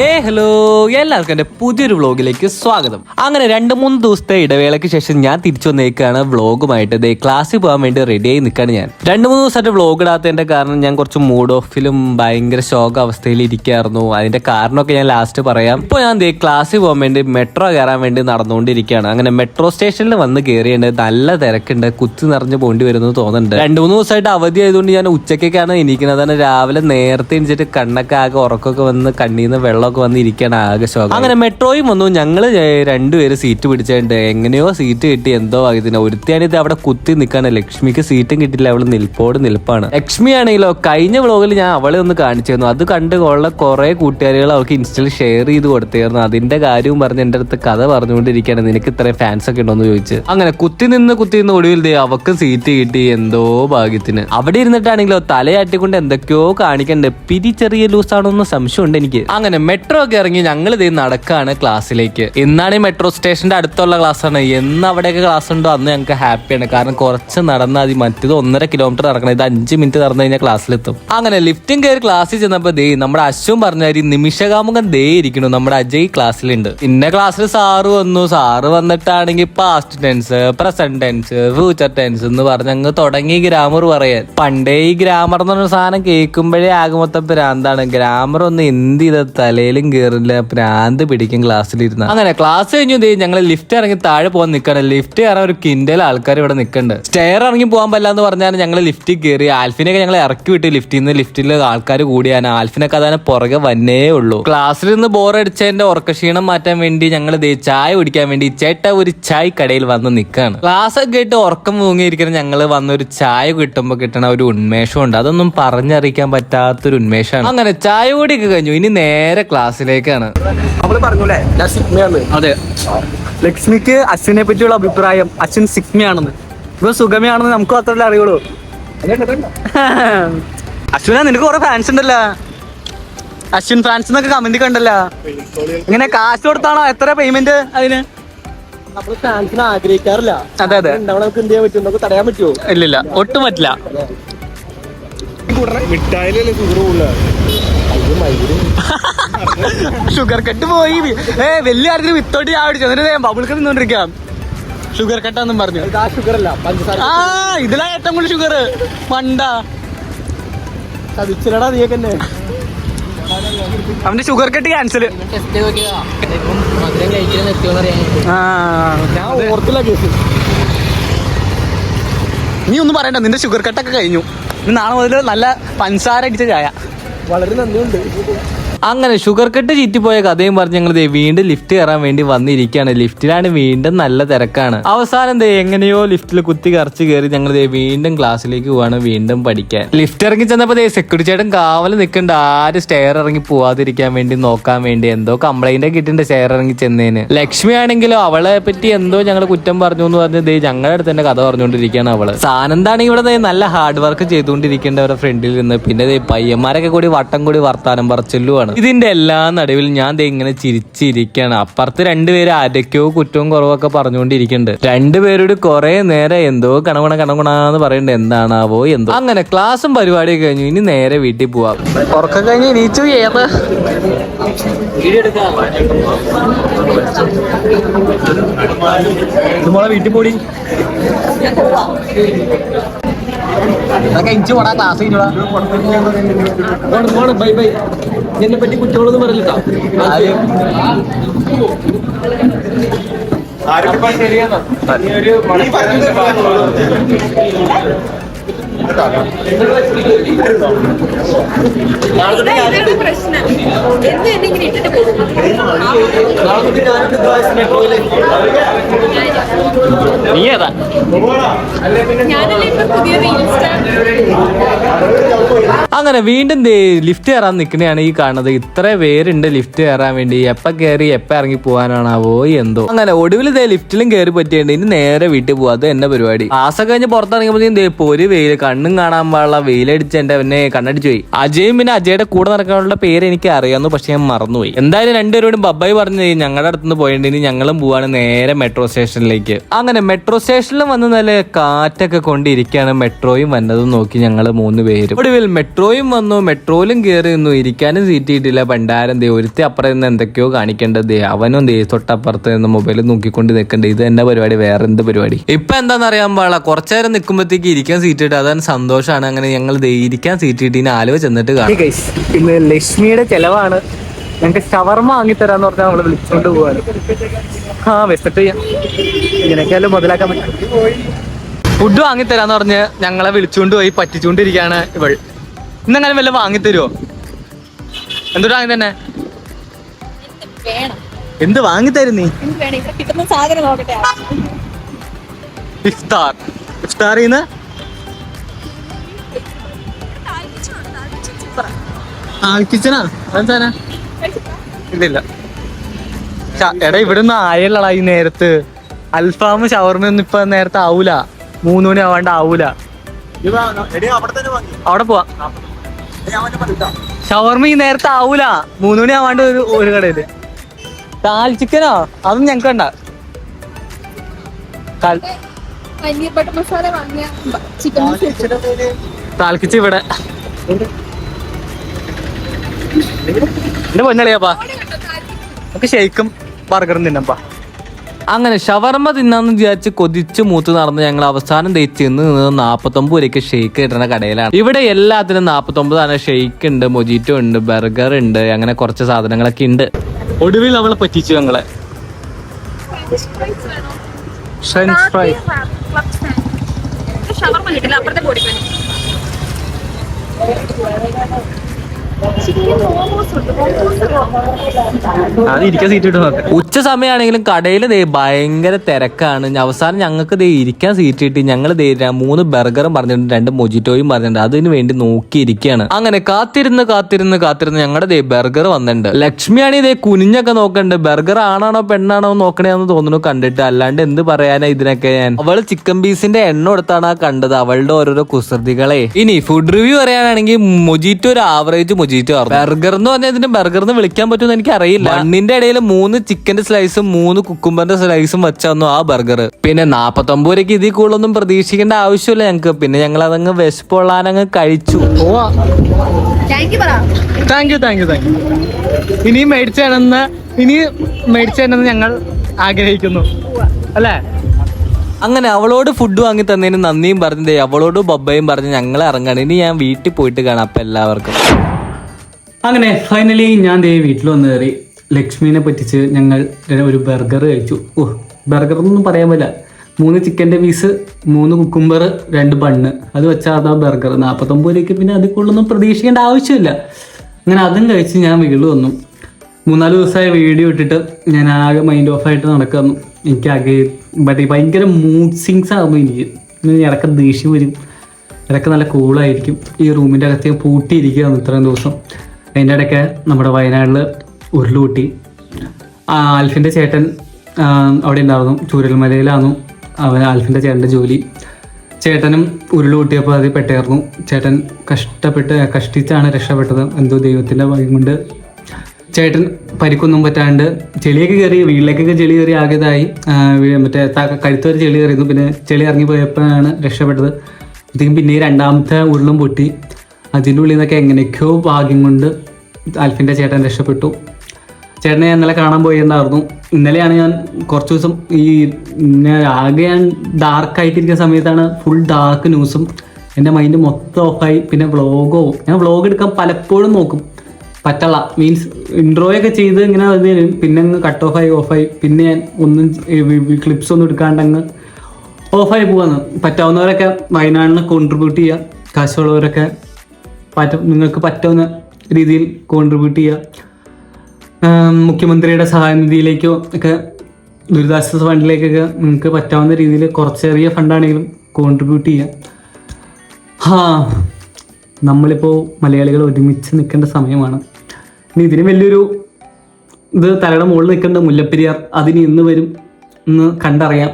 ഏ ഹലോ എല്ലാവർക്കും എന്റെ പുതിയൊരു വ്ളോഗിലേക്ക് സ്വാഗതം. അങ്ങനെ രണ്ട് മൂന്ന് ദിവസത്തെ ഇടവേളയ്ക്ക് ശേഷം ഞാൻ തിരിച്ചു വന്നേക്കാണ് വ്ളോഗുമായിട്ട് ദേ ക്ലാസ്സിൽ പോകാൻ വേണ്ടി റെഡിയായി നിൽക്കാണ് ഞാൻ. രണ്ട് മൂന്ന് ദിവസമായിട്ട് വ്ളോഗ് ഇടാത്തതിന്റെ കാരണം ഞാൻ കുറച്ച് മൂഡ് ഓഫിലും ഭയങ്കര ശോക അവസ്ഥയിൽ ഇരിക്കായിരുന്നു. അതിന്റെ കാരണമൊക്കെ ഞാൻ ലാസ്റ്റ് പറയാം. ഇപ്പോൾ ഞാൻ ദേ ക്ലാസ്സിൽ പോകാൻ വേണ്ടി മെട്രോ കയറാൻ വേണ്ടി നടന്നുകൊണ്ടിരിക്കുകയാണ്. അങ്ങനെ മെട്രോ സ്റ്റേഷനിൽ വന്ന് കയറിയുണ്ട് നല്ല തിരക്കുണ്ട്. കുത്തി നിറഞ്ഞ് പോകേണ്ടി വരുന്നു തോന്നുന്നുണ്ട്. രണ്ട് മൂന്ന് ദിവസമായിട്ട് അവധി ആയതുകൊണ്ട് ഞാൻ ഉച്ചയ്ക്കൊക്കെയാണ് ഇരിക്കുന്നത് അതാണ് രാവിലെ നേരത്തെ എണിച്ചിട്ട് കണ്ണൊക്കെ ആകെ ഉറക്കൊക്കെ വന്ന് കണ്ണീന്ന് വെള്ളമൊക്കെ വന്ന് വന്നിരിക്കണ ആകെ ശോകം അങ്ങനെ മെട്രോയും വന്നു. ഞങ്ങൾ രണ്ടുപേര് സീറ്റ് പിടിച്ചിട്ടുണ്ട് എങ്ങനെയോ സീറ്റ് കിട്ടി. എന്തോ ഇതിനെ ഒരുത്തിയാണിത് അവിടെ കുത്തി നിൽക്കാണ് ലക്ഷ്മിക്ക് സീറ്റും കിട്ടില്ല അവൾ നിൽപ്പോട് നിൽപ്പാണ്. ലക്ഷ്മി ആണെങ്കിലോ കഴിഞ്ഞ വ്ളോഗിൽ ഞാൻ അവളെ ഒന്ന് കാണിച്ചിരുന്നു. അത് കണ്ട് ഉള്ള കുറെ കൂട്ടുകാരികൾ അവൾക്ക് ഇൻസ്റ്റയിൽ ഷെയർ ചെയ്ത് കൊടുത്തിരുന്നു. അതിന്റെ കാര്യവും പറഞ്ഞ് എന്റെ അടുത്ത് കഥ പറഞ്ഞുകൊണ്ടിരിക്കുകയാണ്. നിനക്ക് ഇത്രയും ഫാൻസ് ഒക്കെ ഉണ്ടോ എന്ന് ചോദിച്ചു. അങ്ങനെ കുത്തി നിന്ന് കുത്തി നിന്ന് ഒടുവിൽ അവക്ക് സീറ്റ് കിട്ടി. എന്തോ ഭാഗ്യത്തിന്. അവിടെ ഇരുന്നിട്ടാണെങ്കിലോ തലയാട്ടിക്കൊണ്ട് എന്തൊക്കെയോ കാണിക്കണ്ട്. പിരി ചെറിയ ലൂസ് സംശയം സംശയമുണ്ട് എനിക്ക്. അങ്ങനെ മെട്രോ ഒക്കെ ഇറങ്ങി ഞങ്ങൾ ഇത് നടക്കാണ് ക്ലാസ്സിലേക്ക് ഇന്നാണ് ഈ മെട്രോ സ്റ്റേഷന്റെ അടുത്തുള്ള ക്ലാസ് ആണ്. എന്ന് അവിടെയൊക്കെ ക്ലാസ് ഉണ്ടോ? അന്ന് ഞങ്ങൾക്ക് ഹാപ്പിയാണ് കാരണം കുറച്ച് നടന്നാൽ മതി. മറ്റേത് ഒന്നര കിലോമീറ്റർ നടക്കണം. ഇത് അഞ്ച് മിനിറ്റ് നടന്നു കഴിഞ്ഞാൽ ക്ലാസ്സിലെത്തും അങ്ങനെ ലിഫ്റ്റിംഗ് കയറി ക്ലാസ്സിൽ ചെന്നപ്പോ ദേ നമ്മുടെ അശ്വം പറഞ്ഞാൽ നിമിഷകാമുഖം ദേ ഇരിക്കണു നമ്മുടെ അജയ് ക്ലാസ്സിലുണ്ട് ഇന്ന ക്ലാസ്സിൽ സാറ് വന്നു. Sir വന്നിട്ടാണെങ്കിൽ past tense present tense future tense എന്ന് പറഞ്ഞ് അങ്ങ് തുടങ്ങി ഗ്രാമർ പറയാൻ. പണ്ടേ ഈ ഗ്രാമർ എന്ന് പറഞ്ഞ സാധനം കേൾക്കുമ്പോഴേ ആകെ മൊത്തം ഭ്രാന്താണ് ഗ്രാമർ ഒന്ന് എന്ത് ചെയ്ത തലയിലും കയറില്ല പ്രാന്ത് പിടിക്കും ക്ലാസ്സിലിരുന്ന. അങ്ങനെ ക്ലാസ് കഴിഞ്ഞു ദേ ഞങ്ങൾ ലിഫ്റ്റ് ഇറങ്ങി താഴെ പോകാൻ നിൽക്കണം ലിഫ്റ്റ് കയറാൻ ഒരു കിൻഡൽ ആൾക്കാർ ഇവിടെ നിൽക്കുന്നുണ്ട് സ്റ്റെയർ ഇറങ്ങി പോകാൻ പറ്റില്ല എന്ന് പറഞ്ഞാൽ ഞങ്ങൾ ലിഫ്റ്റിൽ കയറി ആൽഫിനൊക്കെ ഞങ്ങൾ ഇറക്കി വിട്ട് ലിഫ്റ്റിൽ നിന്ന് ലിഫ്റ്റിൽ ആൾക്കാർ കൂടിയാണ്. ആൽഫിനൊക്കെ അതാണ് പുറകെ വന്നേ ഉള്ളൂ. ക്ലാസ്സിൽ നിന്ന് ബോറടിച്ചതിന്റെ ഉറക്കക്ഷീണം മാറ്റാൻ വേണ്ടി ഞങ്ങൾ ദേ ചായ കുടിക്കാൻ വേണ്ടി ചേട്ട ഒരു ചായ കടയിൽ വന്ന് നിൽക്കുകയാണ് ക്ലാസ് ഒക്കെ ആയിട്ട് ഉറക്കം മൂങ്ങിയിരിക്കുന്ന ഞങ്ങൾ വന്ന ഒരു ചായ കിട്ടുമ്പോൾ കിട്ടണ ഒരു ഉന്മേഷം ഉണ്ട് അതൊന്നും പറഞ്ഞറിയിക്കാൻ പറ്റാത്തൊരു ഉന്മേഷമാണ് അങ്ങനെ ചായ കൂടിയൊക്കെ കഴിഞ്ഞു. ഇനി നേരെ ക്ലാസ്സിലേക്കാണ് ഞാൻ സിഗ്മയാണ്. അതെ. ലക്ഷ്മിക്ക് അശ്വിനെ പറ്റിയുള്ള അഭിപ്രായം അശ്വിൻ സിഗ്മയാണെന്ന്. ഇപ്പൊ സുഗമയാണെന്ന് നമുക്ക് മാത്രമല്ല അറിയുള്ളൂ. അശ്വിനാ നിനക്ക് കുറെ ഫാൻസ് ഉണ്ടല്ലോ. അശ്വിൻ ഫാൻസ് എന്നൊക്കെ കമന്റ് കണ്ടല്ലോ. ഇങ്ങനെ കാശ് കൊടുത്താണോ? എത്ര പേയ്മെന്റ് അതിന്? നമ്മൾ ഫാൻസിനെ ആഗ്രഹിക്കാറില്ല. അതെ അതെ. ഉണ്ടാവണ നമുക്ക് എന്ത് ചെയ്യാൻ പറ്റും? നമുക്ക് തടയാൻ പറ്റുമോ ഇല്ലില്ല. ഒട്ടും പറ്റില്ല. മിഠായിലല്ലേ ഷുഗർ കട്ട് പോയി. ഏ വലിയ ആർക്കും വിത്തോട്ട് ഞാൻ അടിച്ചു എന്നിട്ട് ബബിൾക്ക് നിന്നോണ്ടിരിക്കാം ഷുഗർ കട്ടാന്നും പറഞ്ഞു. ആ ഷുഗർ അല്ല പഞ്ചസാര. ആ ഇതിലാ ഏറ്റവും കൂടുതൽ ഷുഗർ മണ്ട. ചതിച്ചിലടാ നീ തന്നെ അവന്റെ ഷുഗർ കട്ട് ക്യാൻസൽ ഞാൻ ഓർത്തില്ല കേസ്. നീ ഒന്നും പറയണ്ട നിന്റെ ഷുഗർ കട്ടൊക്കെ കഴിഞ്ഞു. നാളെ മുതൽ നല്ല പഞ്ചസാര അടിച്ച ചായ. വളരെ നന്ദിയുണ്ട്. അങ്ങനെ ഷുഗർ കട്ട് ചീറ്റിപ്പോയ കഥയും പറഞ്ഞ് ഞങ്ങൾ വീണ്ടും ലിഫ്റ്റ് കയറാൻ വേണ്ടി വന്നിരിക്കുകയാണ് ലിഫ്റ്റിലാണ് വീണ്ടും നല്ല തിരക്കാണ്. അവസാനം ദേ എങ്ങനെയോ ലിഫ്റ്റിൽ കുത്തി കറച്ച് കയറി ഞങ്ങൾ ദേ വീണ്ടും ക്ലാസ്സിലേക്ക് പോവാണ് വീണ്ടും പഠിക്കാൻ. ലിഫ്റ്റ് ഇറങ്ങി ചെന്നപ്പോ ദേ സെക്യൂരിറ്റി ചേട്ടൻ കാവൽ നിൽക്കുന്നുണ്ട് ആര് സ്റ്റെയർ ഇറങ്ങി പോവാതിരിക്കാൻ വേണ്ടി നോക്കാൻ വേണ്ടി എന്തോ കംപ്ലൈന്റ് ഒക്കെ ഇട്ടുണ്ട് സ്റ്റെയർ ഇറങ്ങി ചെന്നതിന് ലക്ഷ്മി ആണെങ്കിലോ അവളെ പറ്റി എന്തോ ഞങ്ങൾ കുറ്റം പറഞ്ഞു എന്ന് പറഞ്ഞ് ദേ ഞങ്ങളുടെ അടുത്ത് തന്നെ കഥ പറഞ്ഞുകൊണ്ടിരിക്കുകയാണ് അവൾ. സാനന്താണെങ്കിൽ ഇവിടെ നല്ല ഹാർഡ് വർക്ക് ചെയ്തുകൊണ്ടിരിക്കേണ്ട അവരുടെ ഫ്രണ്ടിൽ നിന്ന്. പിന്നെ ദേ പയ്യന്മാരൊക്കെ കൂടി വട്ടം കൂടി വർത്താനം പറച്ചെല്ലുവാണ് ഇതിന്റെ എല്ലാ നടുവിൽ ഞാൻ ദേ ഇങ്ങനെ ചിരിച്ചിരിക്കുകയാണ് അപ്പുറത്ത് രണ്ടുപേര് ആരൊക്കെയോ കുറ്റവും കുറവൊക്കെ പറഞ്ഞുകൊണ്ടിരിക്കുന്നുണ്ട്. രണ്ടുപേരോട് കുറെ നേരം എന്തോ കണകുണ കണകുണാന്ന് പറയുന്നുണ്ട് എന്താണാവോ എന്തോ. അങ്ങനെ ക്ലാസ്സും പരിപാടിയൊക്കെ കഴിഞ്ഞു. ഇനി നേരെ വീട്ടിൽ പോവാം. ഉറക്കം കഴിഞ്ഞ് എണീച്ചു ഏത്? വീട്ടിൽ പോടി. ഇഞ്ചു പോടാ ക്ലാസ് കഴിഞ്ഞോടാ. Bye bye. എന്നെ പറ്റി കുറ്റങ്ങളൊന്നും പറയില്ല ഇതാണ് പ്രശ്നം. എന്ന് എന്നെ ഇങ്ങനെ ഇട്ടിട്ട് പോകും നീ ഏതാ ഞാനല്ലേ ഇപ്പൊ ഇൻസ്റ്റാ അങ്ങനെ വീണ്ടും ദേ ലിഫ്റ്റ് കയറാൻ നിൽക്കണെയാണ് ഈ കാണുന്നത്. ഇത്ര പേരുണ്ട് ലിഫ്റ്റ് കയറാൻ വേണ്ടി. എപ്പ കയറി എപ്പ ഇറങ്ങി പോകാനാണാവോ എന്തോ. അങ്ങനെ ഒടുവിൽ ദേ ലിഫ്റ്റിലും കയറി പറ്റിയുണ്ട് ഇനി നേരെ വീട്ടിൽ പോവാ. അത് എന്നെ പരിപാടി. ആസ കഴിഞ്ഞ് പുറത്തിറങ്ങിയപ്പോഴത്തേക്കും ദേ പൊരി വെയിൽ കണ്ണും കാണാൻ പാടില്ല വെയിലടിച്ച് എന്റെ പിന്നെ കണ്ണടിച്ചു പോയി. അജയും പിന്നെ അജയുടെ കൂടെ നടക്കാനുള്ള പേര് എനിക്ക് അറിയാമെന്നു പക്ഷെ ഞാൻ മറന്നുപോയി. എന്തായാലും രണ്ടുപേരോടും ബബ്ബായി പറഞ്ഞു ഞങ്ങളുടെ അടുത്തുനിന്ന് പോയിട്ട് ഇനി ഞങ്ങളും പോവാണ് നേരെ മെട്രോ സ്റ്റേഷനിലേക്ക്. അങ്ങനെ മെട്രോ സ്റ്റേഷനിൽ വന്ന നല്ല കാറ്റൊക്കെ കൊണ്ടിരിക്കുകയാണ് മെട്രോയും വന്നതും നോക്കി ഞങ്ങൾ മൂന്ന് പേരും. ഒടുവിൽ മെട്രോയും വന്നു മെട്രോയിലും കയറി നിന്നു ഇരിക്കാനും സീറ്റ് കിട്ടിയില്ല. പണ്ടാരം ദേ ഒരുത്തി അപ്പുറം നിന്ന് എന്തൊക്കെയോ കാണിക്കേണ്ടത് അവനും ദേ തൊട്ടപ്പുറത്ത് നിന്ന് മൊബൈൽ നോക്കിക്കൊണ്ട് നിൽക്കേണ്ടത് ഇത് എന്നെ പരിപാടി? വേറെ എന്ത് പരിപാടി? ഇപ്പൊ എന്താണെന്ന് അറിയാൻ പാടില്ല. കുറച്ചു നേരം നിൽക്കുമ്പോഴത്തേക്ക് ഇരിക്കാൻ സീറ്റ് കിട്ടും. അതാണ് സന്തോഷമാണ് അങ്ങനെ ഞങ്ങൾ ദേ ഇരിക്കാൻ സീറ്റ് ടി ഇനി ആലുവ ചെന്നിട്ട് കാണാം. ഇന്ന് ലക്ഷ്മിയുടെ ചെലവാണ്. ഞങ്ങൾക്ക് ഷവർമ വാങ്ങിത്തരാന്ന് പറഞ്ഞാൽ നമ്മൾ വിളിച്ചോണ്ട് പോവാണ്. ആ വെച്ചിട്ട് ചെയ്യാം. ഇങ്ങനെയൊക്കെയാലും മുതലാക്കാൻ പറ്റും. ഫുഡ് വാങ്ങിത്തരാന്ന് പറഞ്ഞ് ഞങ്ങളെ വിളിച്ചുകൊണ്ട് പോയി പറ്റിച്ചുകൊണ്ടിരിക്കുകയാണ് ഇവൾ. ഇന്നെങ്ങനെ വല്ല വാങ്ങിത്തരുമോ എന്തോ വാങ്ങി തന്നെ? എന്ത് വാങ്ങിത്തരും നീ? ഇഫ്താർ. ഇഫ്താറിന്ന് അതെന്താ ഇല്ലില്ല. എടാ ഇവിടുന്ന് ആയല്ലടാ ഈ നേരത്ത്. അൽഫാം ഷവർമൊന്നും ഇപ്പൊ നേരത്തെ ആവൂല. മൂന്ന് മണി ആവാണ്ട് ആവൂല. അവിടെ പോവാ. ഷവർമ ഈ നേരത്തെ ആവൂല. മൂന്ന് മണി ആവാണ്ട് ഒരു ഒരു കടയിൽ. ദാൽ ചിക്കനോ? അതും ഞങ്ങൾക്ക് വേണ്ട. താൽക്കിച്ച് ഇവിടെ. എന്റെ പൊന്നളിയാപ്പാ. നമുക്ക് ഷെയ്ക്കും ബർഗറും തിന്നപ്പാ അങ്ങനെ ഷവർമ്മ തിന്നാന്ന് വിചാരിച്ച് കൊതിച്ച് മൂത്ത് നടന്ന് ഞങ്ങൾ അവസാനം തേച്ച് നിന്ന് നിന്ന് നാപ്പത്തൊമ്പത് വരെയൊക്കെ ഷെയ്ക്ക് കിട്ടുന്ന കടയിലാണ്. ഇവിടെ എല്ലാത്തിനും നാപ്പത്തൊമ്പതാണ്. ഷെയ്ക്ക് ഉണ്ട് മൊജിറ്റോ ഉണ്ട് ബർഗർ ഉണ്ട് അങ്ങനെ കുറച്ച് സാധനങ്ങളൊക്കെ ഉണ്ട്. ഒടുവിൽ അവളെ പറ്റിച്ചു ഞങ്ങളെ. ഫ്രഞ്ച് ഫ്രൈ ഷവർമ കിട്ടില്ല അപ്പുറത്തെ ഉച്ച സമയമാണെങ്കിലും കടയിൽ ഭയങ്കര തിരക്കാണ്. അവസാനം ഞങ്ങൾക്ക് ദേ ഇരിക്കാൻ സീറ്റ് കിട്ടി ഞങ്ങൾ ദേ മൂന്ന് ബർഗറും പറഞ്ഞിട്ടുണ്ട് രണ്ട് മൊജിറ്റോയും പറഞ്ഞിട്ടുണ്ട്. അതിന് വേണ്ടി നോക്കിയിരിക്കുകയാണ് അങ്ങനെ കാത്തിരുന്ന് കാത്തിരുന്ന് കാത്തിരുന്ന് ഞങ്ങളുടെ ദേ ബർഗർ വന്നിട്ടുണ്ട്. ലക്ഷ്മിയാണെങ്കിൽ ഇതേ കുനിഞ്ഞൊക്കെ നോക്കണ്ട്. ബർഗർ ആണാണോ പെണ്ണാണോ നോക്കണേന്ന് തോന്നുന്നു കണ്ടിട്ട്. അല്ലാണ്ട് എന്ത് പറയാനാ ഇതിനൊക്കെ ഞാൻ? അവൾ ചിക്കൻ പീസിന്റെ എണ്ണ കൊടുത്താണ് കണ്ടത്. അവളുടെ ഓരോരോ കുസൃതികളെ. ഇനി ഫുഡ് റിവ്യൂ പറയാനാണെങ്കിൽ മൊജിറ്റോ ഒരു ആവറേജ് മൊജിറ്റോ ആയിരുന്നു ബർഗർ എന്ന് പറഞ്ഞാൽ ഇതിന് ബർഗർ എന്ന് വിളിക്കാൻ പറ്റുമെന്ന് എനിക്ക് അറിയില്ല മണ്ണിന്റെ ഇടയിൽ മൂന്ന് ചിക്കന്റെ സ്ലൈസും മൂന്ന് കുക്കുംബറിന്റെ സ്ലൈസും വെച്ചു ആ ബർഗർ പിന്നെ നാപ്പത്തൊമ്പത് രൂപയ്ക്ക് ഇതിൽ കൂടുതലൊന്നും പ്രതീക്ഷിക്കേണ്ട ആവശ്യമില്ല ഞങ്ങൾക്ക് പിന്നെ ഞങ്ങൾ അതങ്ങ് വിശപ്പുള്ളാനങ്ങ് കഴിച്ചു. Thank you thank you thank you thank you ഇനി മേടിച്ചേണെന്ന് ഇനി മേടിച്ചേണെന്ന് ഞങ്ങൾ ആഗ്രഹിക്കുന്നു. അല്ലേ? അങ്ങനെ അവളോട് ഫുഡ് വാങ്ങി തന്നതിന് നന്ദിയും പറഞ്ഞതേ അവളോട് ബബ്ബയും പറഞ്ഞ് ഞങ്ങൾ ഇറങ്ങാണ്. ഇനി ഞാൻ വീട്ടിൽ പോയിട്ട് കാണാം. അപ്പൊ എല്ലാവർക്കും. അങ്ങനെ ഫൈനലി ഞാൻ ദേ വീട്ടിൽ വന്ന് കയറി ലക്ഷ്മിനെ പറ്റിച്ച് ഞങ്ങൾ ഒരു ബർഗർ കഴിച്ചു. ഓ ബർഗർ ഒന്നും പറയാൻ പറ്റില്ല. മൂന്ന് ചിക്കന്റെ പീസ് മൂന്ന് കുക്കുംബർ രണ്ട് ബണ്ണ് അത് വെച്ചാൽ അതാ ബർഗർ. നാൽപ്പത്തൊമ്പത് രൂപയ്ക്ക് പിന്നെ അതിൽ കൂടുതലൊന്നും പ്രതീക്ഷിക്കേണ്ട ആവശ്യമില്ല. അങ്ങനെ അതും കഴിച്ച് ഞാൻ വീട്ടിൽ വന്നു. മൂന്നാൽ ദിവസമായി വീഡിയോ ഇട്ടിട്ട് ഞാൻ ആകെ മൈൻഡ് ഓഫ് ആയിട്ട് നടക്കുന്നു. എനിക്ക് ആകെ മറ്റേ ഭയങ്കര മൂഡ് സിങ്സ് ആകുന്നു എനിക്ക്. ഇടയ്ക്ക് ദേഷ്യം വരും. ഇടയ്ക്ക് നല്ല കൂളായിരിക്കും ഈ റൂമിന്റെ അകത്ത് പൂട്ടിയിരിക്കുകയാണ് ഇത്രയും ദിവസം. അതിന്റെ ഇടയ്ക്ക് നമ്മുടെ വയനാട്ടിൽ ഉരുളുകൂട്ടി ആൽഫിന്റെ ചേട്ടൻ അവിടെ ഉണ്ടായിരുന്നു. ചൂരൽമലയിലായിരുന്നു അവൻ ആൽഫിന്റെ ചേട്ടന്റെ ജോലി. ചേട്ടനും ഉരുളൂട്ടിയപ്പോൾ അത് പെട്ടായിരുന്നു. ചേട്ടൻ കഷ്ടപ്പെട്ട് കഷ്ടിച്ചാണ് രക്ഷപ്പെട്ടത്. എന്തോ ദൈവത്തിന്റെ ഭയം കൊണ്ട്. ചേട്ടൻ പരിക്കൊന്നും പറ്റാണ്ട് ചെളിയൊക്കെ കയറി വീട്ടിലേക്കൊക്കെ ചെളി കയറി ആകെതായി. മറ്റേ കഴുത്തൊരു ചെളി കയറിയിരുന്നു. പിന്നെ ചെളി ഇറങ്ങി പോയപ്പോഴാണ് രക്ഷപ്പെട്ടത്. അപ്പോഴത്തേക്കും പിന്നെ രണ്ടാമത്തെ ഉരുളും പൊട്ടി. അതിന്റെ ഉള്ളിൽ നിന്നൊക്കെ എങ്ങനെയൊക്കെയോ ഭാഗ്യം കൊണ്ട് അൽഫിന്റെ ചേട്ടൻ രക്ഷപ്പെട്ടു. ചേട്ടനെ ഞാൻ ഇന്നലെ കാണാൻ പോയിട്ടുണ്ടായിരുന്നു. ഇന്നലെയാണ് ഞാൻ കുറച്ച് ദിവസം ഈ ആകെ ഞാൻ ഡാർക്കായിട്ടിരിക്കുന്ന സമയത്താണ് ഫുൾ ഡാർക്ക് ന്യൂസും എന്റെ മൈൻഡ് മൊത്തം ഓഫായി പിന്നെ വ്ളോഗോ ഞാൻ വ്ളോഗ് എടുക്കാൻ പലപ്പോഴും നോക്കും. പറ്റള മീൻസ് ഇൻട്രോയൊക്കെ ചെയ്ത് ഇങ്ങനെ വന്ന് പിന്നെ അങ്ങ് കട്ട് ഓഫായി ഓഫായി പിന്നെ ഞാൻ ഒന്നും ക്ലിപ്സ് ഒന്നും എടുക്കാണ്ട് അങ്ങ് ഓഫായി പോവാന്ന് പറ്റാവുന്നവരൊക്കെ വയനാടിന് കോൺട്രിബ്യൂട്ട് ചെയ്യുക കാശുള്ളവരൊക്കെ പറ്റും നിങ്ങൾക്ക് പറ്റുന്ന രീതിയിൽ കോൺട്രിബ്യൂട്ട് ചെയ്യുക. മുഖ്യമന്ത്രിയുടെ സഹായനിധിയിലേക്കോ ഒക്കെ ദുരിതാശ്വാസ ഫണ്ടിലേക്കൊക്കെ നിങ്ങൾക്ക് പറ്റാവുന്ന രീതിയിൽ കുറച്ച് ചെറിയ ഫണ്ടാണെങ്കിലും കോൺട്രിബ്യൂട്ട് ചെയ്യാം ഹാ നമ്മളിപ്പോൾ മലയാളികൾ ഒരുമിച്ച് നിൽക്കേണ്ട സമയമാണ്. ഇനി ഇതിന് വലിയൊരു ഇത് തലയുടെ മുകളിൽ നിൽക്കേണ്ട മുല്ലപ്പെരിയാർ അതിന് ഇന്ന് വരും എന്ന് കണ്ടറിയാം.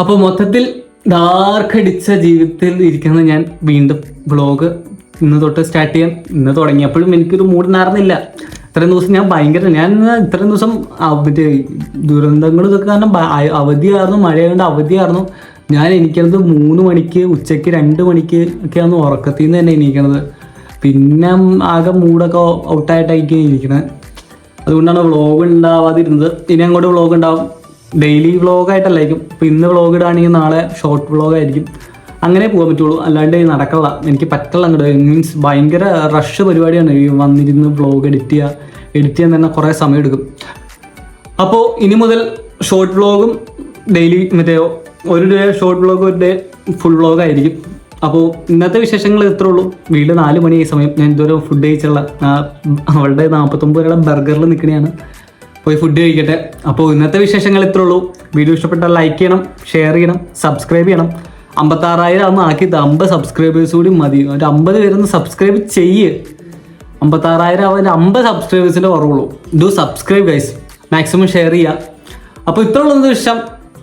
അപ്പോൾ മൊത്തത്തിൽ ഡാർക്കടിച്ച ജീവിതത്തിൽ ഇരിക്കുന്ന ഞാൻ വീണ്ടും വ്ളോഗ് ഇന്ന് തൊട്ട് സ്റ്റാർട്ട് ചെയ്യാൻ ഇന്ന് തുടങ്ങിയപ്പോഴും എനിക്കൊരു മൂഡ് നാർന്നില്ല ഇത്രയും ദിവസം ഞാൻ ഭയങ്കര ഞാൻ ഇത്രയും ദിവസം മറ്റേ ദുരന്തങ്ങൾ ഇതൊക്കെ കാരണം അവധിയായിരുന്നു മഴയായതുകൊണ്ട് അവധിയായിരുന്നു. ഞാൻ എനിക്കണത് മൂന്ന് മണിക്ക് ഉച്ചയ്ക്ക് രണ്ട് മണിക്ക് ഒക്കെയാണ് ഉറക്കത്തിൽ നിന്ന് തന്നെ എണീക്കണത്. പിന്നെ ആകെ മൂടൊക്കെ ഔട്ടായിട്ടായിരിക്കും ഇരിക്കണത്. അതുകൊണ്ടാണ് വ്ളോഗ് ഉണ്ടാവാതിരുന്നത് ഇനി അങ്ങോട്ട് വ്ളോഗ് ഉണ്ടാവും ഡെയിലി വ്ളോഗായിട്ടല്ലായിരിക്കും ഇപ്പം ഇന്ന് വ്ളോഗ് ഇടുകയാണെങ്കിൽ നാളെ ഷോർട്ട് വ്ളോഗായിരിക്കും അങ്ങനെ പോകാൻ പറ്റുള്ളൂ. അല്ലാണ്ട് നടക്കല്ല. എനിക്ക് പറ്റില്ല അങ്ങോട്ട്. മീൻസ് ഭയങ്കര റഷ് പരിപാടിയാണ്. ഈ വന്നിരുന്ന് വ്ളോഗ് എഡിറ്റ് ചെയ്യുക എഡിറ്റ് ചെയ്യാൻ തന്നെ കുറേ സമയം എടുക്കും അപ്പോൾ ഇനി മുതൽ ഷോർട്ട് വ്ളോഗും ഡെയിലി മറ്റേ ഒരു ഡേ ഷോർട്ട് വ്ളോഗ് ഒരു ഡേ ഫുൾ വ്ളോഗ് ആയിരിക്കും. അപ്പോൾ ഇന്നത്തെ വിശേഷങ്ങൾ ഇത്രേ ഉള്ളൂ. വീട്ടിൽ നാല് മണി ഈ സമയം. ഞാൻ ഇതുവരെ ഫുഡ് കഴിച്ചുള്ള അവളുടെ നാൽപ്പത്തൊമ്പത് രൂപയുടെ ബർഗറിൽ നിൽക്കണെയാണ് പോയി ഫുഡ് കഴിക്കട്ടെ. അപ്പോൾ ഇന്നത്തെ വിശേഷങ്ങൾ ഇത്രേ ഉള്ളൂ വീഡിയോ ഇഷ്ടപ്പെട്ടാൽ ലൈക്ക് ചെയ്യണം ഷെയർ ചെയ്യണം സബ്സ്ക്രൈബ് ചെയ്യണം. അമ്പത്താറായിരം ആകുമ്പോൾ ആക്കി അമ്പത് സബ്സ്ക്രൈബേഴ്സ് കൂടി മതി. ഒരു അമ്പത് പേരൊന്ന് സബ്സ്ക്രൈബ് ചെയ്യ്. അമ്പത്താറായിരം ആവാൻ അമ്പത് സബ്സ്ക്രൈബേഴ്സിന്റെ കുറവുള്ളൂ. Do subscribe guys maximum share ചെയ്യുക അപ്പോൾ ഇത്രയുള്ള ഇഷ്ടം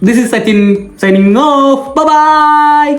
this is Sachin signing off bye